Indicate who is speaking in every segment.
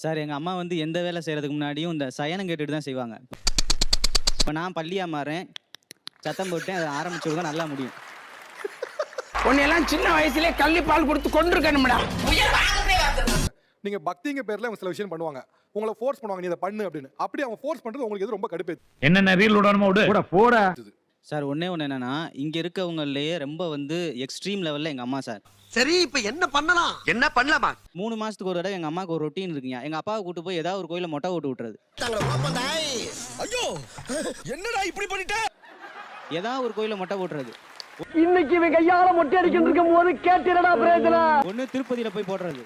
Speaker 1: Sir எங்கள் அம்மா வந்து எந்த வேலை செய்கிறதுக்கு முன்னாடியும் இந்த சயனம் கேட்டுட்டு தான் செய்வாங்க. இப்போ நான் பள்ளியா மாறேன். சத்தம் போட்டேன் அதை ஆரம்பிச்சு நல்லா முடியும்.
Speaker 2: உன்னையெல்லாம் சின்ன வயசுலயே கள்ளி பால் கொடுத்து கொண்டிருக்கணும்டா
Speaker 3: நீங்க பக்திங்க பேர்ல அவங்க சில விஷயம் பண்ணுவாங்க. உங்களை ஃபோர்ஸ் பண்ணுவாங்க நீ இதை பண்ணு அப்படின்னு. அப்படி அவங்க ஃபோர்ஸ் பண்றது உங்களுக்கு எது ரொம்ப கடுப்பேத்து.
Speaker 4: என்னென்ன ரீல் விடணுமோ விடு.
Speaker 2: போடா.
Speaker 1: சார் ஒன்றே ஒன்று என்னென்னா இங்கே இருக்கவங்களையே ரொம்ப வந்து எக்ஸ்ட்ரீம் லெவலில் எங்கள் அம்மா சார்.
Speaker 5: சரி இப்ப என்ன பண்ணலாம்? என்ன பண்ணலாமா?
Speaker 1: மூணு மாதத்துக்கு ஒரு தடவை எங்கள் அம்மாவுக்கு ஒரு ரொட்டீன் இருக்குங்க. எங்கள் அப்பாவை கூட்டு போய் ஏதாவது ஒரு கோயிலில் மொட்டை ஓட்டு விட்டுறது.
Speaker 5: ஐயோ என்னடா இப்படி பண்ணிட்ட?
Speaker 1: ஏதாவது ஒரு கோயிலில் மொட்டை ஓட்டுறது
Speaker 2: இன்னைக்கு இவன் கையால மொட்டை அடிக்கிட்டு இருக்கும் போது கேட்டிடா பிரயோஜனம்.
Speaker 1: ஒன்று திருப்பதியில் போய் போடுறது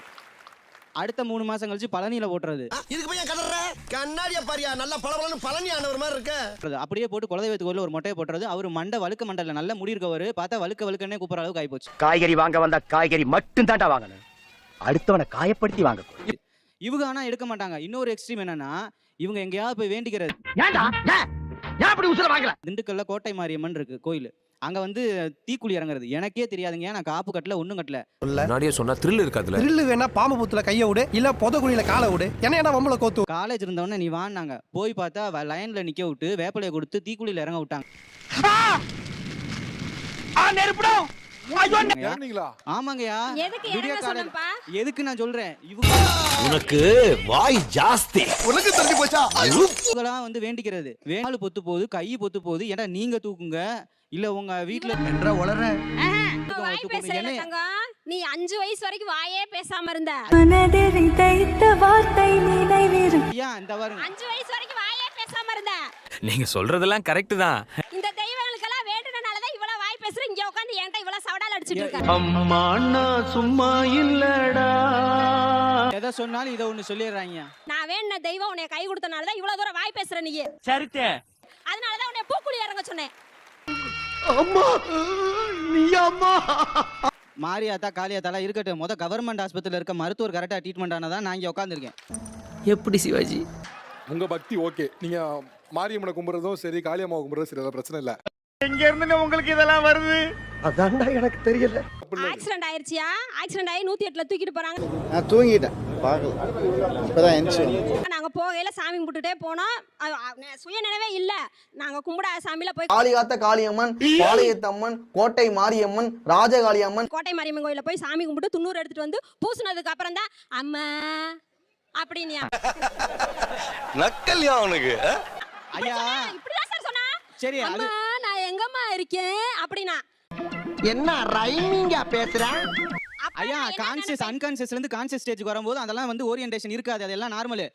Speaker 1: அடுத்த மூணு மாதம் கழிச்சு பழனியில் போட்டுறது
Speaker 5: இதுக்கு போய் கதற? கண்ணாடிய பாரியா? நல்லா பளபளன்னு பழனி ஆனவர் மாதிரி இருக்க.
Speaker 1: அப்படியே போட்டு குலதெய்வத்து கோயிலில் ஒரு மொட்டையை போட்டுறது. அவர் மண்டை வழுக்க மண்டல நல்ல முடி இருக்கவர். பார்த்தா வழுக்க வழுக்கன்னே கூப்பிட்ற அளவுக்கு ஆகிப்போச்சு
Speaker 6: காய்கறி வாங்க வந்தா காய்கறி மட்டும் தான்டா வாங்கணும். அடுத்தவனை காயப்படுத்தி வாங்க
Speaker 1: இவங்க ஆனால் எடுக்க மாட்டாங்க. இன்னொரு எக்ஸ்ட்ரீம் என்னன்னா இவங்க எங்கேயாவது போய் வேண்டிக்கிறது. திண்டுக்கல்ல கோட்டை மாரியம்மன் இருக்கு கோயில். அங்க வந்து தீக்குழி இறங்குறது. எனக்கே தெரியாதுங்க. நான் காப்பு கட்டல ஒண்ணும் கட்டல.
Speaker 7: முன்னாடியே சொன்னா த்ரில் இருக்காதுல
Speaker 8: த்ரில்லு வேணா பாம்பு புத்துல கைய விடு இல்ல புதகுழியில காலை விடு. என்ன ஏன்னா வம்பளை கோத்து
Speaker 1: காலேஜ் இருந்தவொடனே நீ வான்னாங்க. போய் பார்த்தா லைன்ல நிக்க விட்டு வேப்பிலையை கொடுத்து தீக்குழியில இறங்க விட்டாங்க.
Speaker 2: ஆ! நெருப்புடும்
Speaker 1: ஆமாங்கய்யா.
Speaker 9: எதுக்கு
Speaker 1: விடிய
Speaker 9: இறங்க
Speaker 1: காலையில
Speaker 9: சொன்னப்பா
Speaker 1: எதுக்கு நான் சொல்றேன்? இவங்க
Speaker 7: உனக்கு வாய் ஜாஸ்தி.
Speaker 5: உனக்கு தள்ளி போச்சா?
Speaker 1: இவங்களாம் வந்து வேண்டிக்கிறது. வேணாலும் பொத்து போகுது கை பொத்து போகுது. ஏன்னா நீங்க தூக்குங்க? இல்ல உங்க வீட்டுல என்ன-
Speaker 9: தங்கம். நீ அஞ்சு வயசு வரைக்கும் வாயே பேசாம இருந்த.
Speaker 10: மனதில் தைத்த வார்த்தை நினைவிரும்.
Speaker 1: ஐயா இந்த பாருங்க.
Speaker 9: அஞ்சு வயசு வரைக்கும் வாயே பேசாம இருந்த.
Speaker 7: நீங்க சொல்றதெல்லாம் கரெக்ட் தான்.
Speaker 9: இந்த வேண்டுனாலதான் இவ்வளவு வாய் பேசுற என்கிட்ட இவ்வளவு சவடால் அடிச்சிட்டு இருக்க?
Speaker 2: அம்மா சும்மா இல்லடா.
Speaker 1: எதை சொன்னாலும் இதை ஒண்ணு சொல்லிடுறாங்க.
Speaker 9: நான் வேணுன தெய்வம் உன்னை கை கொடுத்தனாலதான் இவ்வளவு தூரம் வாய் பேசுற நீ.
Speaker 2: சரித்தே.
Speaker 9: அதனாலதான் உன்னை பூக்குழி இறங்க சொன்னேன்.
Speaker 5: அம்மா நீ அம்மா.
Speaker 1: மாரியாத்தா காளியாத்தாலாம் இருக்கட்டும். முத கவர்மெண்ட் ஆஸ்பத்திரியில் இருக்க மருத்துவர் கரெக்டாக ட்ரீட்மெண்ட் ஆனதான் நான் இங்கே உட்காந்துருக்கேன்
Speaker 2: எப்படி சிவாஜி?
Speaker 3: உங்க பக்தி ஓகே நீங்க மாரியம்மனை கும்பிடுறதும் சரி காளியம்மா கும்பிடுறதும் சரி அதெல்லாம் பிரச்சனை இல்ல.
Speaker 2: எங்க இருந்து உங்களுக்கு இதெல்லாம் வருது?
Speaker 5: அதான்டா எனக்கு தெரியல.
Speaker 9: ஆக்சிடென்ட் ஆயிருச்சியா? ஆக்சிடென்ட் ஆகி நூத்தி எட்டுல தூக்கிட்டு போறாங்க.
Speaker 8: நான் தூங்கிட்டேன். பார்க்கல. இப்பதான் எந்திரிச்சு
Speaker 9: நாங்க போகையில சாமி கும்பிட்டுட்டே போனோம். சுய நினைவே இல்ல. நாங்க கும்பிட சாமியில போய்
Speaker 5: காளிகாத்த காளியம்மன் பாளையத்தம்மன் கோட்டை மாரியம்மன் ராஜகாளி அம்மன்
Speaker 9: கோட்டை மாரியம்மன் கோயில போய் சாமி கும்பிட்டு துண்ணூறு எடுத்துட்டு வந்து பூசுனதுக்கு அப்புறம் தான் அம்மா அப்படின்யா
Speaker 7: நக்கல்யா அவனுக்கு
Speaker 1: ஐயா
Speaker 9: இப்படிதான் சார் சொன்னா
Speaker 1: சரி
Speaker 9: அம்மா. இருக்கேன் அப்படின்னா.
Speaker 5: என்ன ரைமிங்கா பேசுற?
Speaker 1: ஐயா கான்சியஸ் அன்கான்சியஸ்ல இருந்து கான்சியஸ் ஸ்டேஜுக்கு வரும்போது அதெல்லாம் வந்து ஓரியன்டேஷன் இருக்காது. அதெல்லாம் நார்மல்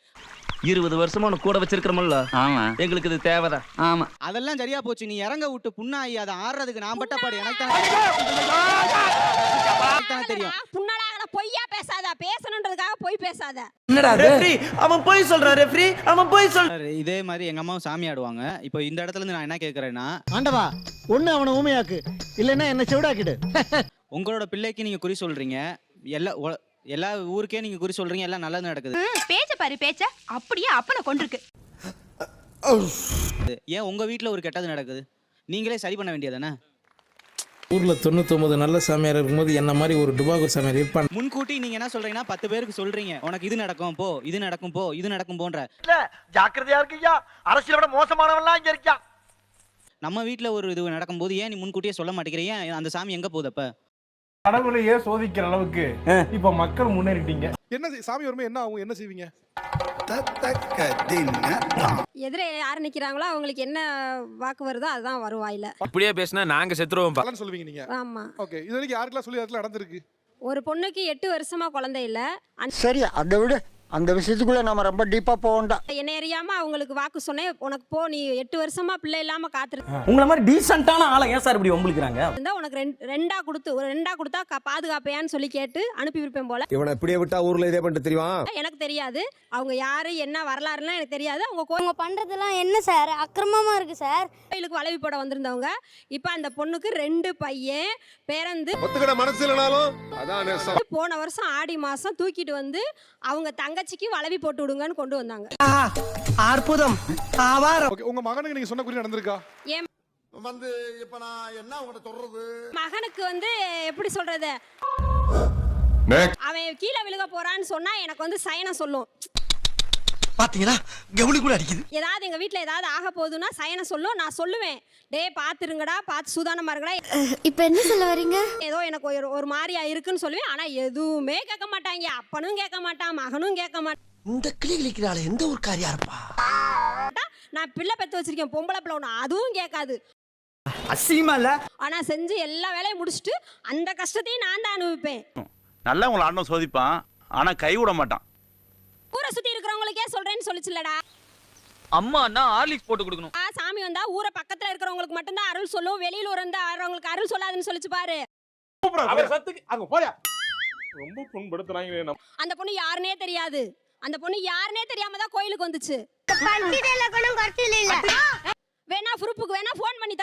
Speaker 6: இருபது வருஷமா உனக்கு கூட வச்சிருக்கிறோம்ல.
Speaker 2: ஆமா.
Speaker 6: எங்களுக்கு இது தேவைதான்.
Speaker 2: ஆமா.
Speaker 1: அதெல்லாம் சரியா போச்சு. நீ இறங்க விட்டு புண்ணாயி அதை ஆடுறதுக்கு நான் பட்ட பாடு. எனக்கு தானே தெரியும்.
Speaker 9: பொய்யா பேசாத பேசணுன்றதுக்காக பொய் பேசாத.
Speaker 2: என்னடா
Speaker 5: ரெஃப்ரி அவன் போய் சொல்றான் ரெஃப்ரி அவன் போய் சொல்
Speaker 1: இதே மாதிரி எங்க அம்மாவும் சாமி ஆடுவாங்க. இப்போ இந்த இடத்துல இருந்து நான் என்ன கேட்கறேன்னா
Speaker 8: ஆண்டவா ஒண்ணு அவனை ஊமையாக்கு. இல்லைன்னா என்ன செவிடாக்கிடு.
Speaker 1: உங்களோட பிள்ளைக்கு நீங்க குறி சொல்றீங்க. எல்லா உல- எல்லா ஊருக்கே நீங்க குறி சொல்றீங்க எல்லாம் நல்லது நடக்குது.
Speaker 10: பேச்ச பாரு பேச்ச. அப்படியே அப்பனை கொண்டிருக்கு
Speaker 1: ஏன் உங்க வீட்ல ஒரு கெட்டது நடக்குது? நீங்களே சரி பண்ண வேண்டியதானே
Speaker 11: ஊர்ல தொண்ணூத்தொன்பது நல்ல சாமியார் இருக்கும்போது என்ன மாதிரி ஒரு டுபாகூர் சாமியார் இருப்பான்?
Speaker 1: முன்கூட்டி நீங்க என்ன சொல்றீங்கன்னா பத்து பேருக்கு சொல்றீங்க. உனக்கு இது நடக்கும் போ இது நடக்கும் போ இது நடக்கும் போன்ற.
Speaker 5: ஜாக்கிரதையா இருக்கியா அரசியலை விட மோசமானவன்லாம் இங்க இருக்கியா?
Speaker 1: நம்ம வீட்ல ஒரு இது நடக்கும்போது ஏன் நீ முன்கூட்டியே சொல்ல மாட்டேங்கிறீங்க ஏன் அந்த சாமி எங்க போகுது அப்ப?
Speaker 4: கடவுளையே சோதிக்கிற அளவுக்கு இப்ப மக்கள் முன்னேறிட்டீங்க.
Speaker 3: என்ன சாமி வரும்போது என்ன ஆகும்? என்ன செய்வீங்க?
Speaker 9: எதிரே யார் நிக்கிறாங்களோ அவங்களுக்கு என்ன வாக்கு வருதோ அதுதான் வரும் வாயில.
Speaker 7: இப்படியே பேசினா நாங்க செத்துருவோம்
Speaker 3: பலன் சொல்லுவீங்க நீங்க.
Speaker 9: ஆமா.
Speaker 3: ஓகே இது வரைக்கும் யாருக்கெல்லாம் சொல்லி இடத்துல நடந்திருக்கு?
Speaker 9: ஒரு பொண்ணுக்கு எட்டு வருஷமா குழந்தை இல்ல.
Speaker 8: சரி அதை விட. அந்த விஷயத்துக்குள்ள நம்ம ரொம்ப டீப்பா போகண்டா
Speaker 9: என்னை அறியாம அவங்களுக்கு வாக்கு சொன்னேன். உனக்கு போ நீ எட்டு வருஷமா பிள்ளை இல்லாம காத்திருந்தா
Speaker 2: உங்கள மாதிரி டீசென்ட்டான ஆளை ஏன் சார் இப்படி ஒம்பளுக்குறாங்க
Speaker 9: உனக்கு ரெண்டு ரெண்டா கொடுத்து ஒரு ரெண்டா கொடுத்தா கா- பாதுகாப்பையான்னு சொல்லி கேட்டு அனுப்பி விருப்பேன் போல.
Speaker 7: இவனை இப்படியே விட்டா ஊர்ல இதே பண்ணிட்டு தெரியுமா?
Speaker 9: எனக்கு தெரியாது. அவங்க யாரு என்ன வரலாறுலாம் எனக்கு தெரியாது. அவங்க
Speaker 10: அவங்க பண்றதெல்லாம் என்ன சார்? அக்கிரமமா இருக்கு சார்.
Speaker 9: கோயிலுக்கு வளவி போட வந்திருந்தவங்க. இப்போ அந்த பொண்ணுக்கு ரெண்டு பையன் பிறந்து
Speaker 7: ஒத்துக்கிட மனசு இல்லைனாலும் அதான் நேசம்.
Speaker 9: போன வருஷம் ஆடி மாசம் தூக்கிட்டு வந்து அவங்க தங்கச்சிக்கு வளவி போட்டு விடுங்கன்னு கொண்டு வந்தாங்க.
Speaker 8: அற்புதம். ஆவாரம்.
Speaker 3: உங்க மகனுக்கு நீங்க சொன்ன குறி நடந்திருக்கா?
Speaker 5: வந்து இப்ப நான் என்ன உங்கள்ட்ட சொல்றது?
Speaker 9: மகனுக்கு வந்து எப்படி சொல்றது? அவன் கீழே விழுக போறான்னு சொன்னா எனக்கு வந்து சயனம் சொல்லும்.
Speaker 8: பாத்தீங்களா கவுளி கூட அடிக்குது.
Speaker 9: ஏதாவது எங்க வீட்ல ஏதாவது ஆக போகுதுன்னா சயனை சொல்லும் நான் சொல்லுவேன். டேய் பாத்துருங்கடா பார்த்து சூதானமா இருங்கடா.
Speaker 10: இப்போ என்ன சொல்ல வரீங்க?
Speaker 9: ஏதோ எனக்கு ஒரு ஒரு மாதிரியா இருக்குன்னு சொல்லுவேன். ஆனா எதுவுமே கேட்க மாட்டாங்க. அப்பனும் கேட்க மாட்டான் மகனும் கேட்க மாட்டான்.
Speaker 8: இந்த கிளி கிளிக்கிறாள் எந்த ஒரு காரியா இருப்பா
Speaker 9: நான் பிள்ளை பெத்து வச்சிருக்கேன் பொம்பளை பிள்ளை ஒன்று அதுவும் கேட்காது.
Speaker 2: அசிங்கமா இல்ல?
Speaker 9: ஆனா செஞ்சு எல்லா வேலையும் முடிச்சுட்டு அந்த கஷ்டத்தையும் நான் தான் அனுபவிப்பேன்.
Speaker 6: நல்லா உங்களை ஆண்டவன் சோதிப்பான். ஆனா கை விட மாட்டான்.
Speaker 9: ஊரை சுத்தி இருக்கிறவங்களுக்கே சொல்றேன்னு சொல்லிச்சுலடா
Speaker 1: அம்மான்னா ஹார்லிக்ஸ் போட்டு கொடுக்கணும்.
Speaker 9: ஆ, சாமி வந்தா ஊரை பக்கத்துல இருக்கிறவங்களுக்கு மட்டும்தான் அருள் சொல்லும் வெளியில இருந்து ஆடுறவங்களுக்கு அருள் சொல்லாதுன்னு சொல்லிச்சு பாரு.
Speaker 4: அவர் சத்துக்கு அங்க போயா ரொம்ப புண்படுத்துறாங்க நம்ம.
Speaker 9: அந்த பொண்ணு யாருனே தெரியாது. அந்த பொண்ணு யாருனே தெரியாம தான் கோயிலுக்கு வந்துச்சு. வேணா ப்ரூஃபுக்கு வேணா ஃபோன் பண்ணி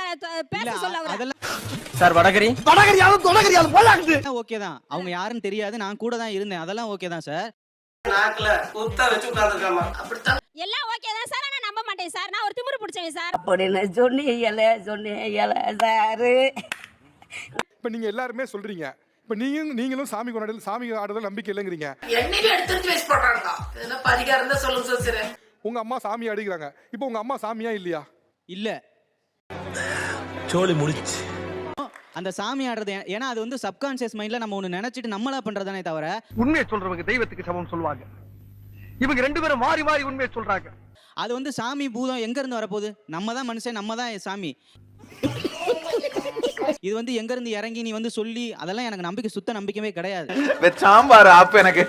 Speaker 9: பேச சொல்ல அவரை.
Speaker 1: அதெல்லாம்
Speaker 2: சார் வடகரி?
Speaker 8: வடகரியாலும் தொடகரியாலும் போலாக்குது.
Speaker 1: ஓகே தான். அவங்க யாருன்னு தெரியாது. நான் கூட தான் இருந்தேன். அதெல்லாம் ஓகே தான் சார்.
Speaker 9: எல்லாம் ஓகே தான் சார். ஆனா நம்ப மாட்டேன் சார். நான் ஒரு திமிரு பிடிச்சேன் சார்.
Speaker 10: அப்படின்னு சொன்னீங்கல சொன்னீங்கல சாரு.
Speaker 3: இப்போ நீங்க எல்லாருமே சொல்றீங்க. இப்போ நீங்க நீங்களும் சாமி கொண்டாடல் சாமி ஆடுதல் நம்பிக்கை இல்லைங்கிறீங்க. உங்க அம்மா சாமி அடிக்கிறாங்க இப்போ உங்க அம்மா சாமியா இல்லையா?
Speaker 1: இல்ல.
Speaker 8: சோலி முடிச்சு
Speaker 1: அந்த சாமி ஆடுறது ஏன்னா அது வந்து சப்கான்சியஸ் மைண்ட்ல நம்ம ஒண்ணு நினைச்சிட்டு நம்மளா பண்றதானே தவிர
Speaker 8: உண்மையை சொல்றவங்க தெய்வத்துக்கு சமம் சொல்லுவாங்க. இவங்க ரெண்டு பேரும் மாறி மாறி உண்மையை சொல்றாங்க.
Speaker 1: அது வந்து சாமி பூதம் எங்க இருந்து வரப்போகுது? நம்ம தான் மனுஷன் நம்ம தான் சாமி. இது வந்து எங்க இருந்து இறங்கி நீ வந்து சொல்லி அதெல்லாம் எனக்கு நம்பிக்கை சுத்த நம்பிக்கையே கிடையாது.
Speaker 6: சாம்பார் அப்ப எனக்கு.